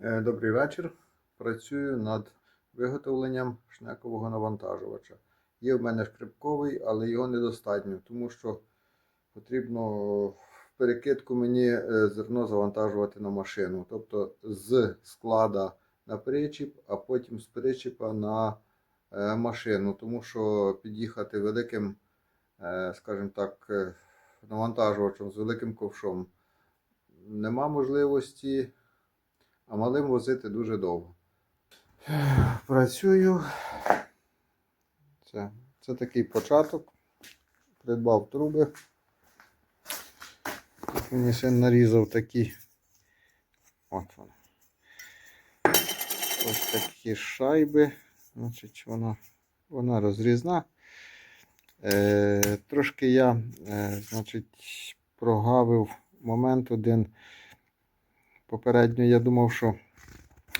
Е, Добрий вечір. Працюю над виготовленням шнекового навантажувача. Є в мене шкрипковий, але його недостатньо, тому що потрібно в перекидку мені е, зерно завантажувати на машину. Тобто з склада на причіп, а потім з причіпа на е, машину, тому що під'їхати великим, скажімо так, навантажувачем з великим ковшом нема можливості а малим возити дуже довго. Працюю. Це, це такий початок. Придбав труби. Тут мені син нарізав такі. От вони. Ось такі шайби. Значить, вона, вона розрізна. Е, трошки я, е, значить, прогавив момент один. Попередньо я думав, що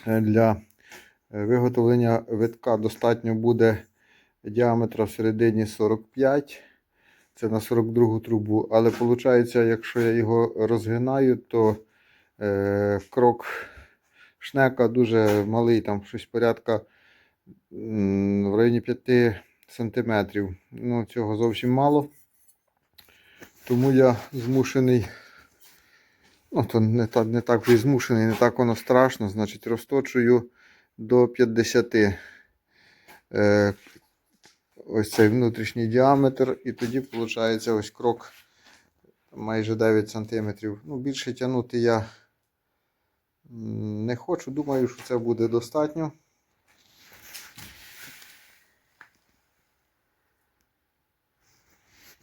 е, для е, виготовлення витка достатньо буде діаметра всередині 45. Це на 42 трубу. Але виходить, якщо я його розгинаю, то е, крок шнека дуже малий, там щось порядка в районі 5 см. Ну, цього зовсім мало. Тому я змушений. Ну, то не так, не так вже змушений, не так воно страшно. Значить, розточую до 50. Е, ось цей внутрішній діаметр. І тоді виходить ось крок майже 9 см. Ну, більше тягнути я не хочу. Думаю, що це буде достатньо.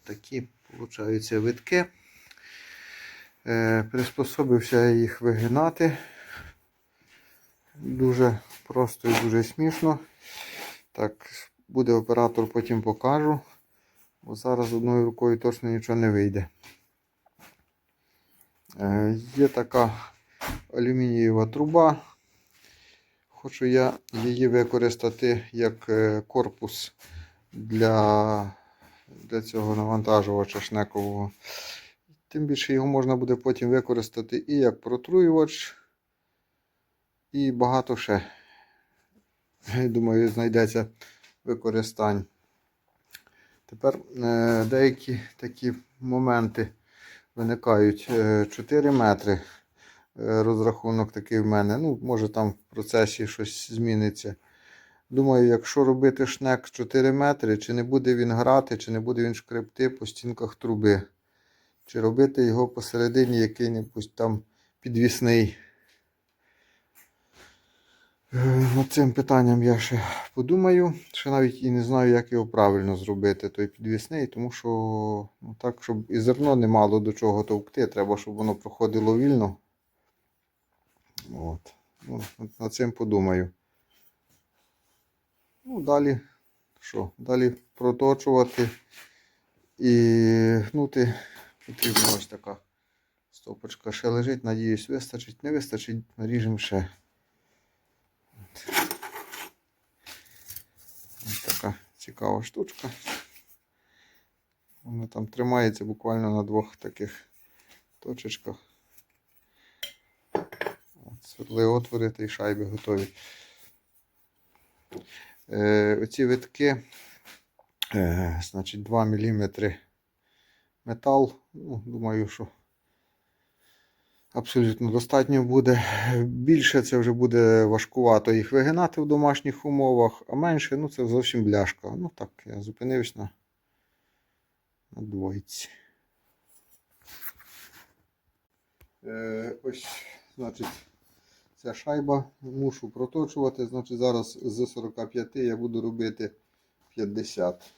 Такі, виходить, витки. Е, приспособився я їх вигинати. Дуже просто і дуже смішно. Так, буде оператор, потім покажу. Бо зараз одною рукою точно нічого не вийде. Е, є така алюмінієва труба. Хочу я її використати як е, корпус для, для цього навантажувача шнекового. Тим більше його можна буде потім використати і як протруювач, і багато ще. Думаю, знайдеться використань. Тепер е, деякі такі моменти виникають. Е, 4 метри е, розрахунок такий в мене. Ну, може там в процесі щось зміниться. Думаю, якщо робити шнек 4 метри, чи не буде він грати, чи не буде він шкребти по стінках труби. Чи робити його посередині який-небудь там підвісний. Е, Над цим питанням я ще подумаю. Ще навіть і не знаю, як його правильно зробити, той підвісний, тому що ну, так, щоб і зерно не мало до чого товкти, треба, щоб воно проходило вільно. От. Ну, над цим подумаю. Ну, далі що? Далі проточувати і гнути. Потрібна ось така стопочка ще лежить, надіюсь, вистачить. Не вистачить, наріжемо ще. Ось така цікава штучка. Вона там тримається буквально на двох таких точечках. От, отвори та й шайби готові. Е, оці витки, е, значить, 2 мм метал. Ну, думаю, що абсолютно достатньо буде. Більше це вже буде важкувато їх вигинати в домашніх умовах, а менше ну, це зовсім бляшка. Ну так, я зупинився на, на двойці. Е, ось, значить, ця шайба мушу проточувати. Значить, зараз з 45 я буду робити 50.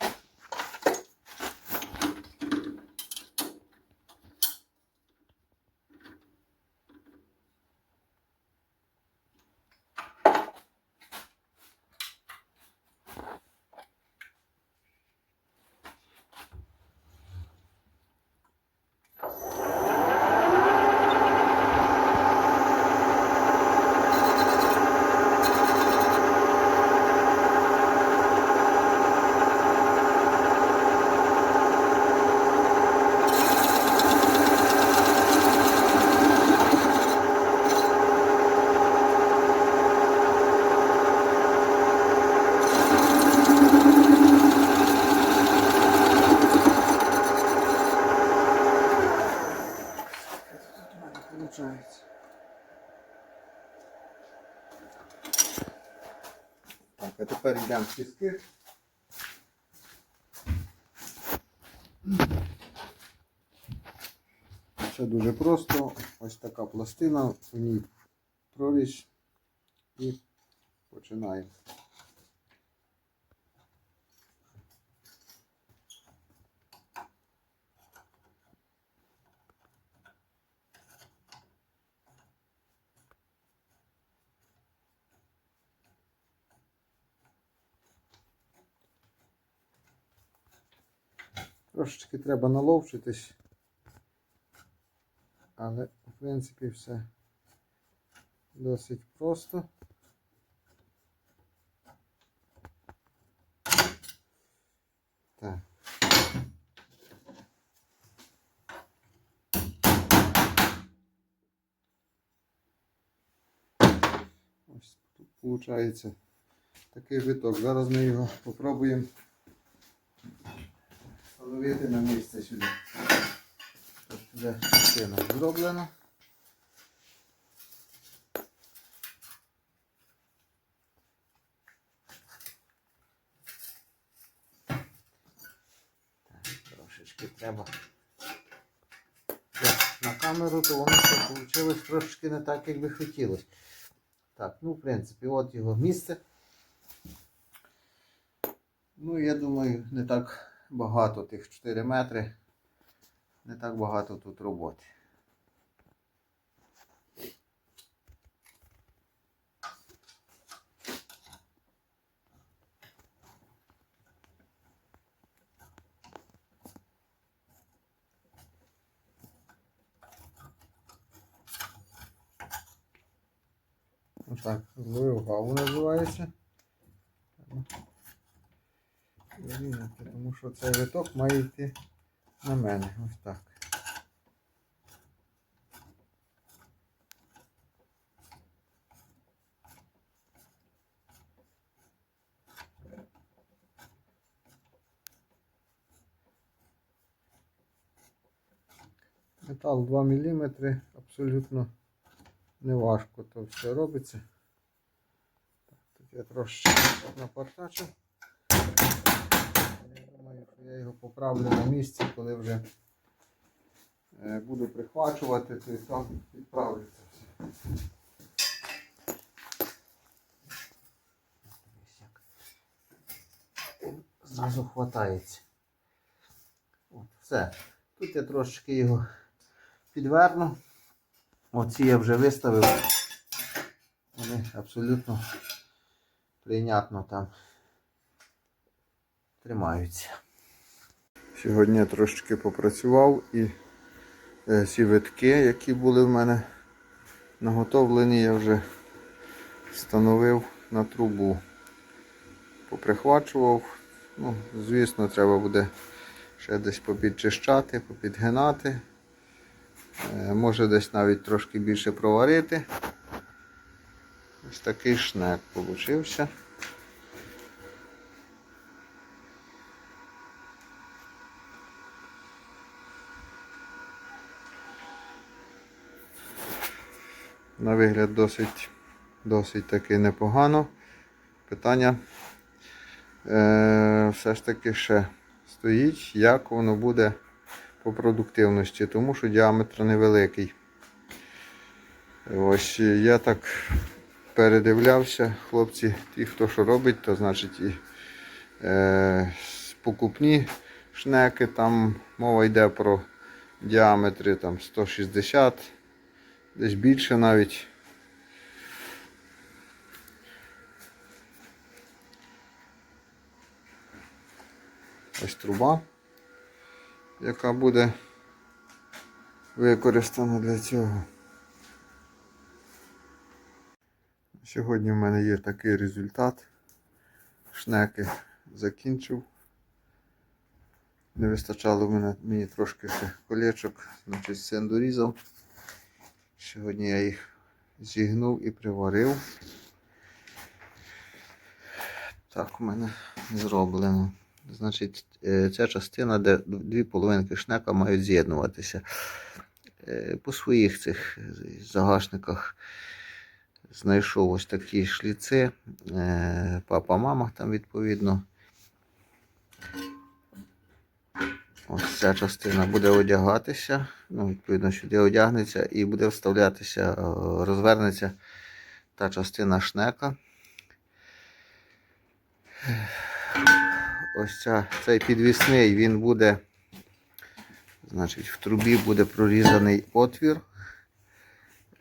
Так, а тепер йдемо в кістки. Все дуже просто. Ось така пластина, у ній прорізь і починаємо. Трошечки треба наловчитись, але в принципі все досить просто. Так. Ось тут виходить такий виток. Зараз ми його попробуємо встановити на місце сюди. Тут вже частина зроблена. Трошечки треба. На камеру, то воно вийшло трошечки не так, як би хотілося. Так, ну в принципі, от його місце. Ну, я думаю, не так багато тих 4 метри. Не так багато тут роботи. Отак, зловив гаву називається. Вирівняти, тому що цей виток має йти на мене. Ось так. Метал 2 мм, абсолютно не важко то все робиться. Так, тут я трошечки напортачу. Я його поправлю на місці, коли вже е, буду прихвачувати, то і там відправиться все. Зразу хватається. От, все. Тут я трошечки його підверну. Оці я вже виставив. Вони абсолютно прийнятно там тримаються. Сьогодні я трошечки попрацював і е, ці витки, які були в мене наготовлені, я вже встановив на трубу. Поприхвачував. Ну, звісно, треба буде ще десь попідчищати, попідгинати. Е, Може десь навіть трошки більше проварити. Ось такий шнек получився. На вигляд досить, досить таки непогано. Питання е, все ж таки ще стоїть, як воно буде по продуктивності, тому що діаметр невеликий. Ось я так передивлявся, хлопці, ті, хто що робить, то значить і е, покупні шнеки, там мова йде про діаметри там 160, десь більше навіть. Ось труба, яка буде використана для цього. Сьогодні в мене є такий результат. Шнеки закінчив. Не вистачало мене, мені трошки ще колечок, значить син дорізав. Сьогодні я їх зігнув і приварив. Так у мене зроблено. Значить, е, ця частина, де дві половинки шнека мають з'єднуватися. Е, По своїх цих загашниках знайшов ось такі шліци. Е, Папа, мама там відповідно. Ось ця частина буде одягатися. Ну, відповідно, сюди одягнеться і буде вставлятися, е, розвернеться та частина шнека. Ось ця, цей підвісний, він буде, значить, в трубі буде прорізаний отвір.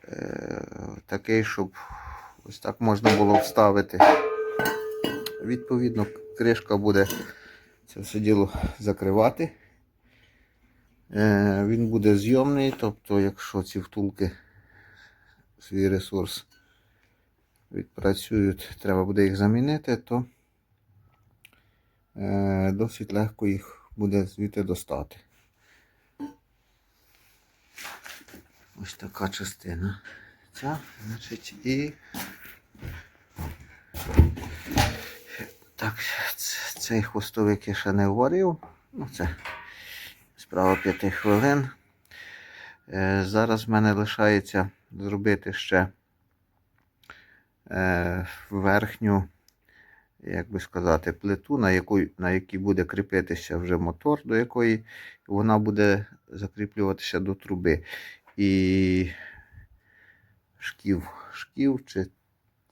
Е, такий, щоб ось так можна було вставити. Відповідно, кришка буде це все діло закривати. Е, Він буде зйомний, тобто, якщо ці втулки свій ресурс відпрацюють, треба буде їх замінити, то е, досить легко їх буде звідти достати. Ось така частина. Ця, значить, і так, цей хвостовик я ще не варив. Ну, це справа 5 хвилин. Е, зараз в мене лишається зробити ще е, верхню, як би сказати, плиту, на, яку, на якій буде кріпитися вже мотор, до якої вона буде закріплюватися до труби. І шків, шків чи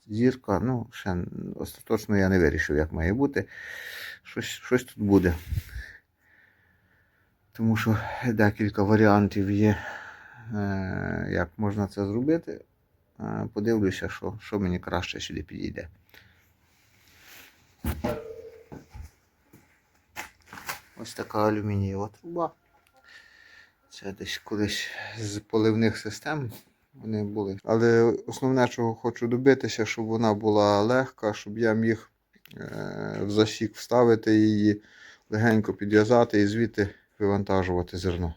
зірка, ну, ще остаточно я не вирішив, як має бути. Щось, щось тут буде. Тому що декілька варіантів є, е, як можна це зробити. Е, Подивлюся, що, що мені краще сюди підійде. Ось така алюмінієва труба. Це десь колись з поливних систем вони були. Але основне, чого хочу добитися, щоб вона була легка, щоб я міг е, в засік вставити її, легенько підв'язати і звідти вивантажувати зерно.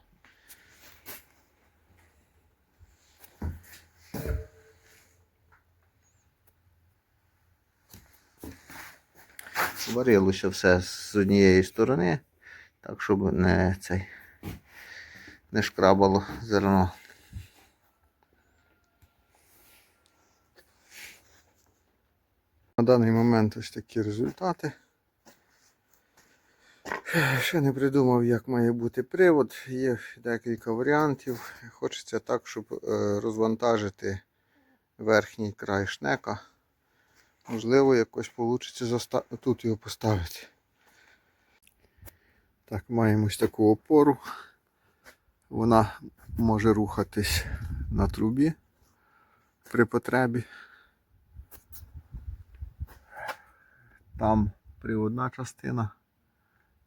Варилося все з однієї сторони, так щоб не цей не шкрабало зерно. На даний момент ось такі результати. Ще не придумав, як має бути привод. Є декілька варіантів. Хочеться так, щоб е, розвантажити верхній край шнека. Можливо, якось вийде тут його поставити. Так, маємо ось таку опору. Вона може рухатись на трубі при потребі. Там приводна частина,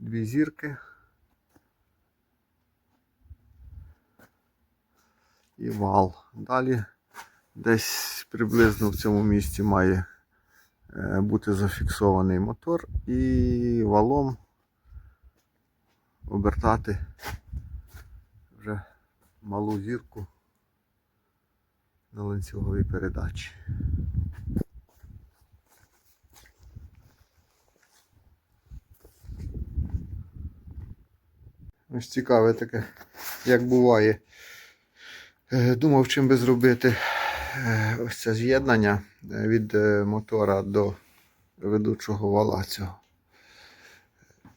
дві зірки. І вал. Далі десь приблизно в цьому місці має е, бути зафіксований мотор і валом обертати вже малу зірку на ланцюговій передачі. Ось цікаве таке, як буває. Е, Думав, чим би зробити е, ось це з'єднання е, від мотора до ведучого вала цього.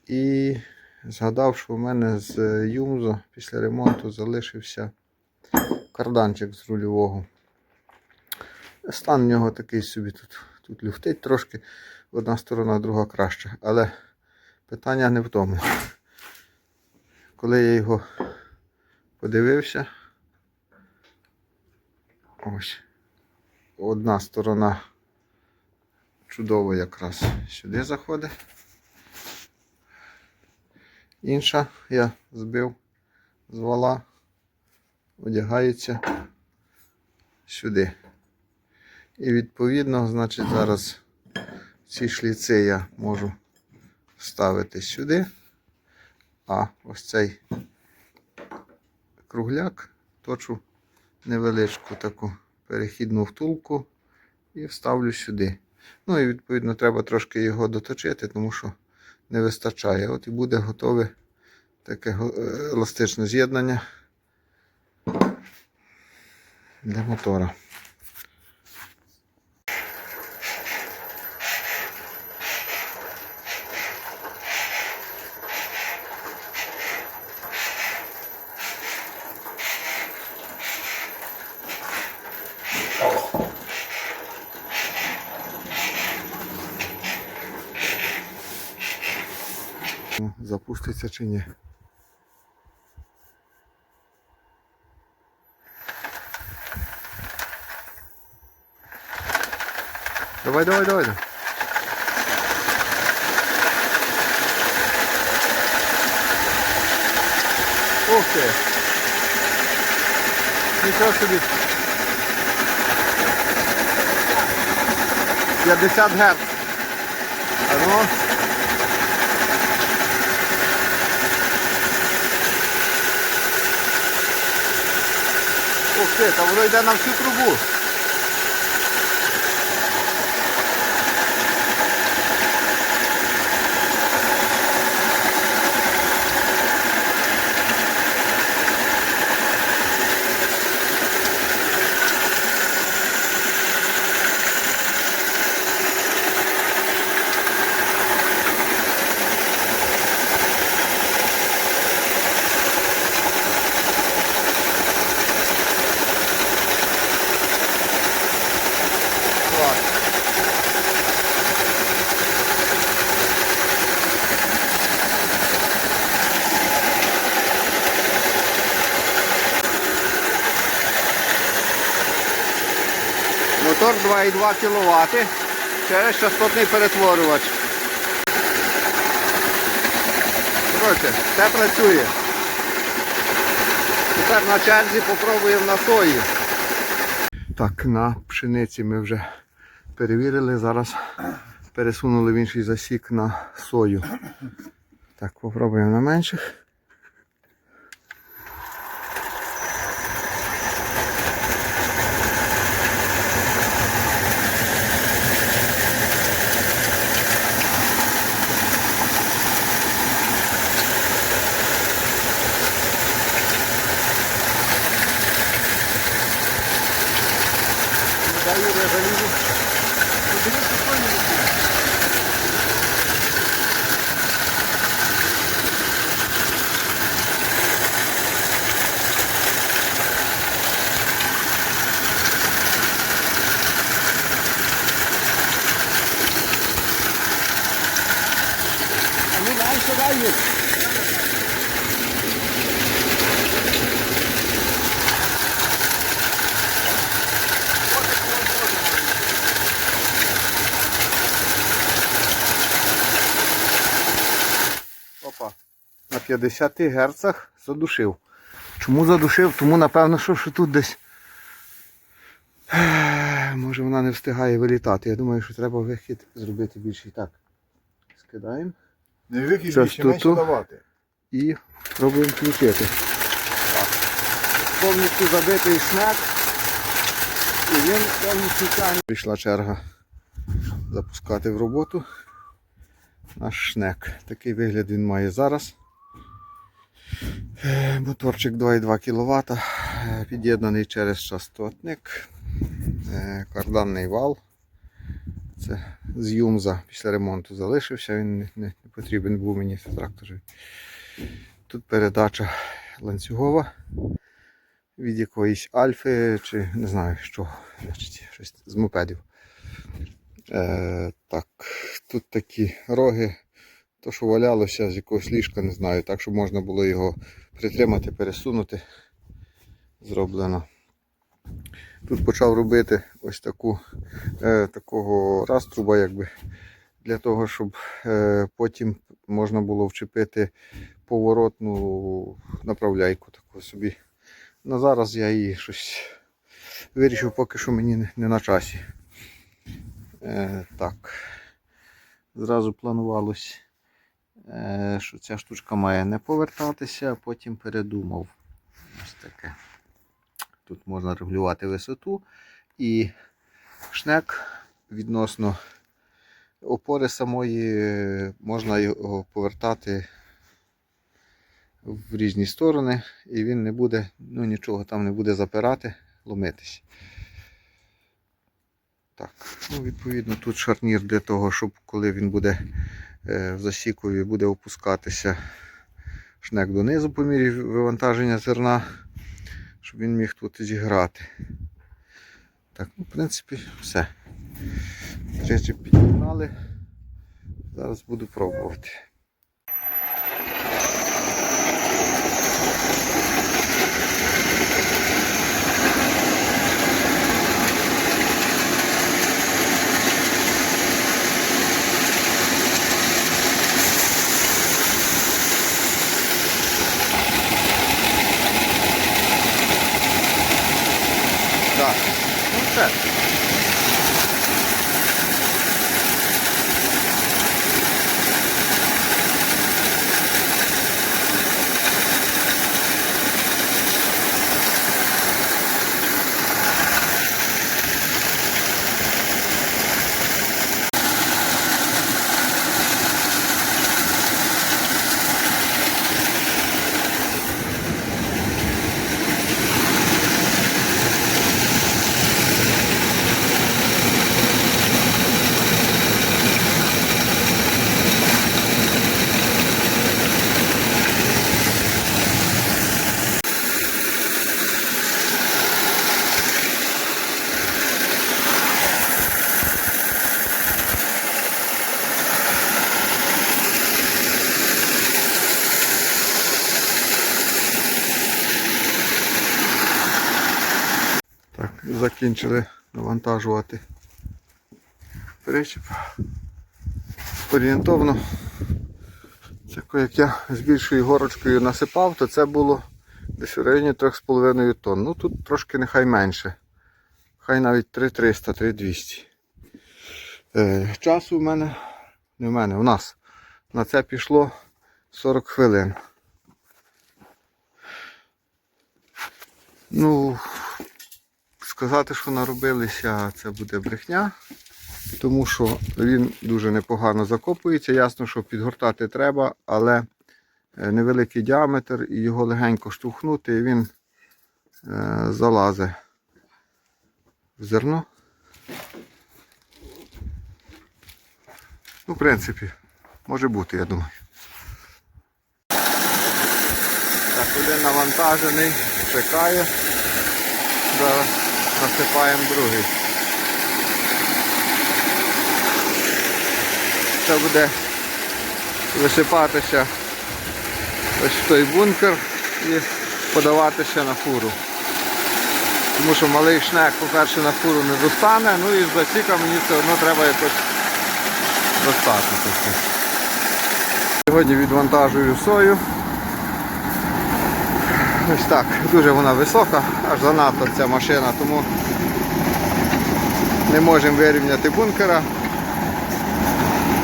І згадав, що в мене з Юмзо після ремонту залишився карданчик з рульового. Стан в нього такий собі тут, тут люфтить трошки. Одна сторона, друга краща. Але питання не в тому. Коли я його подивився, ось одна сторона чудово якраз сюди заходить. Інша я збив з вала, одягається сюди. І відповідно, значить, зараз ці шліци я можу вставити сюди, а ось цей кругляк точу невеличку таку перехідну втулку і вставлю сюди. Ну і відповідно треба трошки його доточити, тому що не вистачає. От і буде готове таке е, еластичне з'єднання для мотора. запуститься чи ні. Давай, давай, давай. давай. Ух ти! Нічого собі. 50 Гц. А ну. Ти, та воно йде на всю трубу. Клас. Мотор 2,2 кВт через частотний перетворювач. Коротше, все працює. Тепер на черзі попробуємо на сої. Так, на пшениці ми вже перевірили. Зараз пересунули в інший засік на сою. Так, попробуємо на менших. Даю, я залізу. А ну дай сюди їх. Опа. На 50 герцах задушив. Чому задушив? Тому напевно, що, що тут десь. Може вона не встигає вилітати. Я думаю, що треба вихід зробити більший. Так. Скидаємо Не вихід більше менше давати. і пробуємо включити. Повністю забитий шнек. І він повністю тягне. Прийшла черга запускати в роботу наш шнек. Такий вигляд він має зараз. Е, Моторчик 2,2 кВт, е, під'єднаний через частотник, е, карданний вал. Це з Юмза після ремонту залишився, він не, не потрібен був мені в тракторі. Тут передача ланцюгова від якоїсь альфи чи не знаю що, значить, щось з мопедів. Е, так, тут такі роги, то що валялося з якогось ліжка, не знаю, так щоб можна було його притримати, пересунути. Зроблено. Тут почав робити ось таку е, такого раструба, якби, для того, щоб е, потім можна було вчепити поворотну направляйку таку собі. На зараз я її щось вирішив, поки що мені не, не на часі. Е, так. Зразу планувалось, що ця штучка має не повертатися, а потім передумав. Ось таке. Тут можна регулювати висоту і шнек відносно опори самої е, можна його повертати в різні сторони, і він не буде, ну нічого там не буде запирати, ломитись. Так, ну відповідно тут шарнір для того, щоб коли він буде е, в засікові, буде опускатися шнек донизу по мірі вивантаження зерна, щоб він міг тут зіграти. Так, ну, в принципі, все. Речі підігнали. Зараз буду пробувати. That's it. Закінчили навантажувати причіп. Орієнтовно, як я з більшою горочкою насипав, то це було десь в районі 3,5 тонн. Ну тут трошки нехай менше. Хай навіть 3300, 3200. Е, часу в мене, не в мене, у нас на це пішло 40 хвилин. Ну, сказати, що наробилися, це буде брехня, тому що він дуже непогано закопується. Ясно, що підгортати треба, але е, невеликий діаметр і його легенько штовхнути, і він е, залазить в зерно. Ну, в принципі, може бути, я думаю. Так, один навантажений, чекає. Зараз насипаємо другий. Це буде висипатися ось в той бункер і подаватися на фуру. Тому що малий шнек, по-перше, на фуру не достане, ну і з засіка мені все одно треба якось достати. Сьогодні відвантажую сою. Ось так, дуже вона висока, аж занадто ця машина, тому не можемо вирівняти бункера.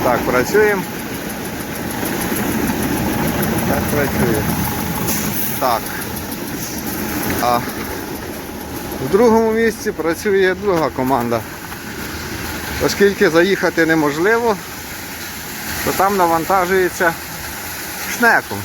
Так, працюємо. Так працює. Так. А в другому місці працює друга команда. Оскільки заїхати неможливо, то там навантажується шнеком.